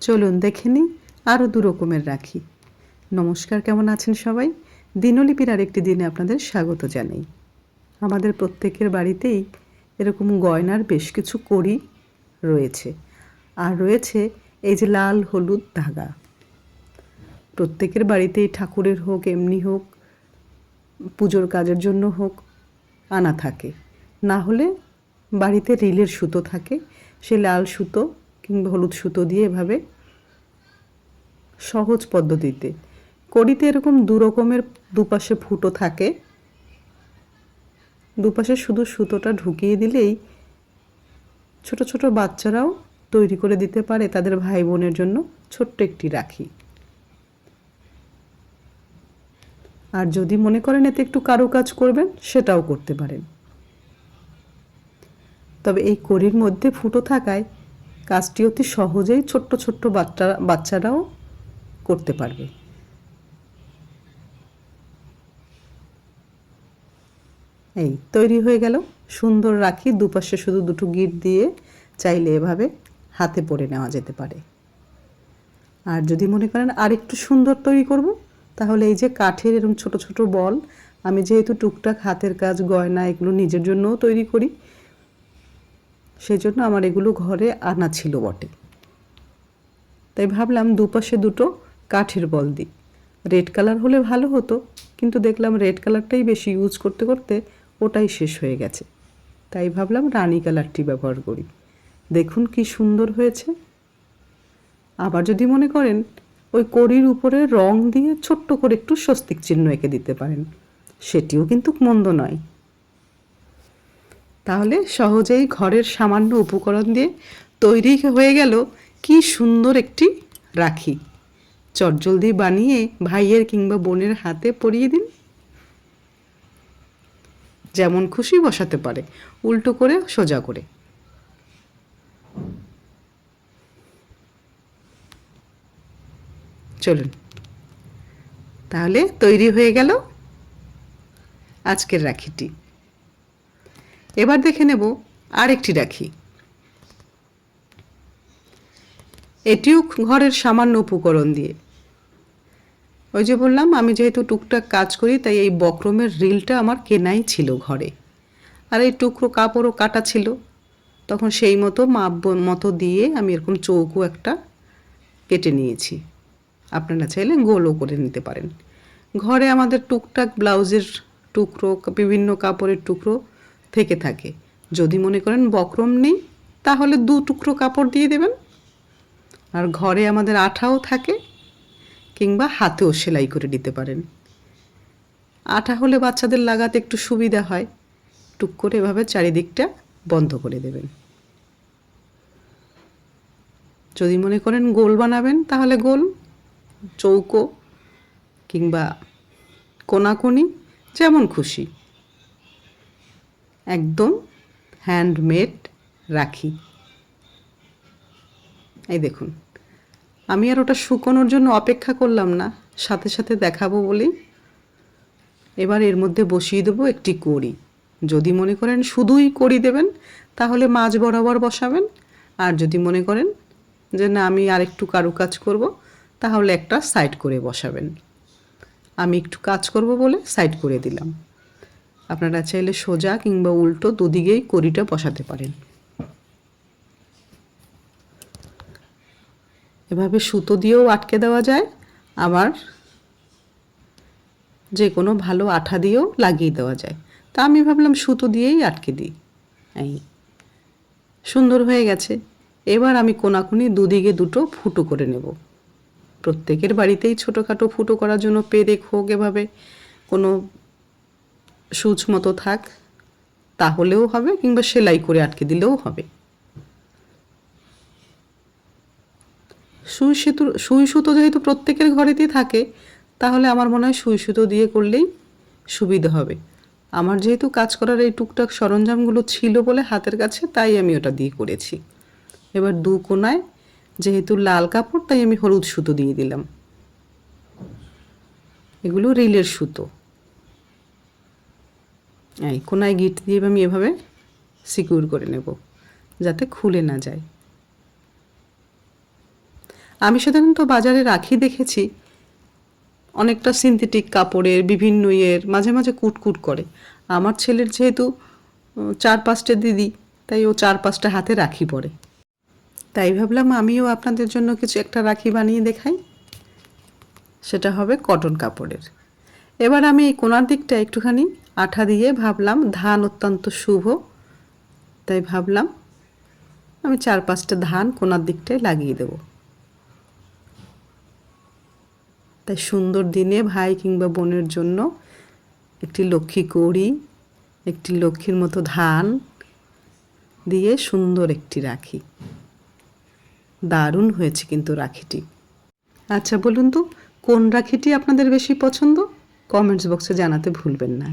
চলুন দেখে নিই আরও দু রকমের রাখি। নমস্কার, কেমন আছেন সবাই? দিনলিপির আরেকটি দিনে আপনাদের স্বাগত জানাই। আমাদের প্রত্যেকের বাড়িতেই এরকম গয়নার বেশ কিছু কড়ি রয়েছে। আর রয়েছে এই যে লাল হলুদ ধাগা। প্রত্যেকের বাড়িতেই ঠাকুরের হোক, এমনি হোক, পুজোর কাজের জন্য হোক, আনা থাকে। না হলে বাড়িতে রিলের সুতো থাকে, সে লাল সুতো কিংবা হলুদ সুতো দিয়ে এভাবে সহজ পদ্ধতিতে। কড়িতে এরকম দু রকমের দুপাশে ফুটো থাকে। দুপাশে শুধু সুতোটা ঢুকিয়ে দিলেই ছোট ছোট বাচ্চারাও তৈরি করে দিতে পারে তাদের ভাই বোনের জন্য। ছোট্ট একটি রাখি। আর যদি মনে করেন এতে একটু কারুকাজ করবেন, সেটাও করতে পারেন। তবে এই কড়ির মধ্যে ফুটো থাকায় কাজটি অতি সহজেই ছোট্ট ছোট্ট বাচ্চা, বাচ্চারাও করতে পারবে। এই তৈরি হয়ে গেল সুন্দর রাখি। দুপাশে শুধু দুটো গিট দিয়ে চাইলে এভাবে হাতে পরে নেওয়া যেতে পারে। আর যদি মনে করেন আরেকটু সুন্দর তৈরি করব, তাহলে এই যে কাঠের এরকম ছোট ছোট বল, আমি যেহেতু টুকটাক হাতের কাজ, গয়না, এগুলো নিজের জন্যও তৈরি করি সেই জন্য আমার এগুলো ঘরে আনা ছিল বটে। তাই ভাবলাম দুপাশে দুটো কাঠের বল দিই রেড কালার হলে ভালো হতো, কিন্তু দেখলাম রেড কালারটাই বেশি ইউজ করতে করতে ওটাই শেষ হয়ে গেছে। তাই ভাবলাম রানি কালারটি ব্যবহার করি। দেখুন কি সুন্দর হয়েছে। আবার যদি মনে করেন, ওই কড়ির উপরে রং দিয়ে ছোট্ট করে একটু স্বস্তিক চিহ্ন এঁকে দিতে পারেন। সেটিও কিন্তু মন্দ নয়। তাহলে সহজেই ঘরের সামান্য উপকরণ দিয়ে তৈরি হয়ে গেল কি সুন্দর একটি রাখি। চটজলদি বানিয়ে ভাইয়ের কিংবা বোনের হাতে পরিয়ে দিন। যেমন খুশি বসাতে পারে, উল্টো করে সোজা করে। চলুন। তাহলে তৈরি হয়ে গেল আজকের রাখিটি। এবার দেখে নেব আরেকটি রাখি। এটিও ঘরের সামান্য উপকরণ দিয়ে। ওই যে বললাম, আমি যেহেতু টুকটাক কাজ করি, তাই এই বক্রমের রিলটা আমার কেনাই ছিল ঘরে। আর এই টুকরো কাপড়ও কাটা ছিল। তখন সেই মতো মাপ মতো দিয়ে আমি এরকম চৌকো একটা কেটে নিয়েছি। আপনারা চাইলে গোলও করে নিতে পারেন। ঘরে আমাদের টুকটাক ব্লাউজের টুকরো, বিভিন্ন কাপড়ের টুকরো থেকে থাকে। যদি মনে করেন বক্রম নেই, তাহলে দু টুকরো কাপড় দিয়ে দেবেন। আর ঘরে আমাদের আঠাও থাকে, কিংবা হাতেও সেলাই করে দিতে পারেন। আঠা হলে বাচ্চাদের লাগাতে একটু সুবিধা হয়। টুক করে এভাবে চারিদিকটা বন্ধ করে দেবেন। যদি মনে করেন গোল বানাবেন, তাহলে গোল, চৌকো, কিংবা কোনাকুনি, যেমন খুশি। একদম হ্যান্ডমেড রাখি। এই দেখুন, আমি আর ওটা শুকোনোর জন্য অপেক্ষা করলাম না, সাথে সাথে দেখাবো বলেই এবার এর মধ্যে বসিয়ে দেবো একটি কড়ি। যদি মনে করেন শুধুই কড়ি দেবেন, তাহলে মাছ বরাবর বসাবেন। আর যদি মনে করেন যে না, আমি আর একটু কারুকাজ করব, তাহলে একটা সাইড করে বসাবেন। আমি একটু কাজ করব বলে সাইড করে দিলাম। আপনারা চাইলে সোজা কিংবা উল্টো দুদিকেই কড়িটা বসাতে পারেন। এভাবে সুতো দিয়েও আটকে দেওয়া যায়, আবার যে কোনো ভালো আঠা দিয়েও লাগিয়ে দেওয়া যায়। তা আমি ভাবলাম সুতো দিয়েই আটকে দিই। এই সুন্দর হয়ে গেছে। এবার আমি কোনাকুনি দুদিকে দুটো ফুটো করে নেব। প্রত্যেকের বাড়িতেই ছোটোখাটো ফুটো করার জন্য পেরেক হোক এভাবে, কোনো সুচ মতো থাক, তাহলেও হবে কিংবা সেলাই করে আটকে দিলেও হবে। সুই সুতো সুই সুতো যেহেতু প্রত্যেকের ঘরেতেই থাকে, তাহলে আমার মনে হয় সুই সুতো দিয়ে করলেই সুবিধা হবে। আমার যেহেতু কাজ করার এই টুকটাক সরঞ্জামগুলো ছিল বলে হাতের কাছে, তাই আমি ওটা দিয়ে করেছি। এবার দু কোনায় যেহেতু লাল কাপড়, তাই আমি হলুদ সুতো দিয়ে দিলাম। এগুলো রিলের সুতো। এই কোনায় গিট দিয়ে আমি এভাবে সিকিউর করে নেব, যাতে খুলে না যায়। আমি সাধারণত বাজারে রাখি দেখেছি, অনেকটা সিনথেটিক কাপড়ের বিভিন্ন ইয়ের মাঝে মাঝে কুটকুট করে। আমার ছেলের যেহেতু চার পাঁচটা দিদি, তাই ও চার পাঁচটা হাতে রাখি পরে। তাই ভাবলাম আমিও আপনাদের জন্য কিছু একটা রাখি বানিয়ে দেখাই। সেটা হবে কটন কাপড়ের। এবার আমি এই কোনার দিকটা একটুখানি আঠা দিয়ে ভাবলাম, ধান অত্যন্ত শুভ, তাই ভাবলাম আমি চার পাঁচটা ধান কোনার দিকটায় লাগিয়ে দেব। তাই সুন্দর দিনে ভাই কিংবা বোনের জন্য একটি লক্ষ্মী কৌড়ি, একটি লক্ষ্মীর মতো ধান দিয়ে সুন্দর একটি রাখি। দারুণ হয়েছে কিন্তু রাখিটি। আচ্ছা বলুন তো, কোন রাখিটি আপনাদের বেশি পছন্দ? কমেন্টস বক্সে জানাতে ভুলবেন না।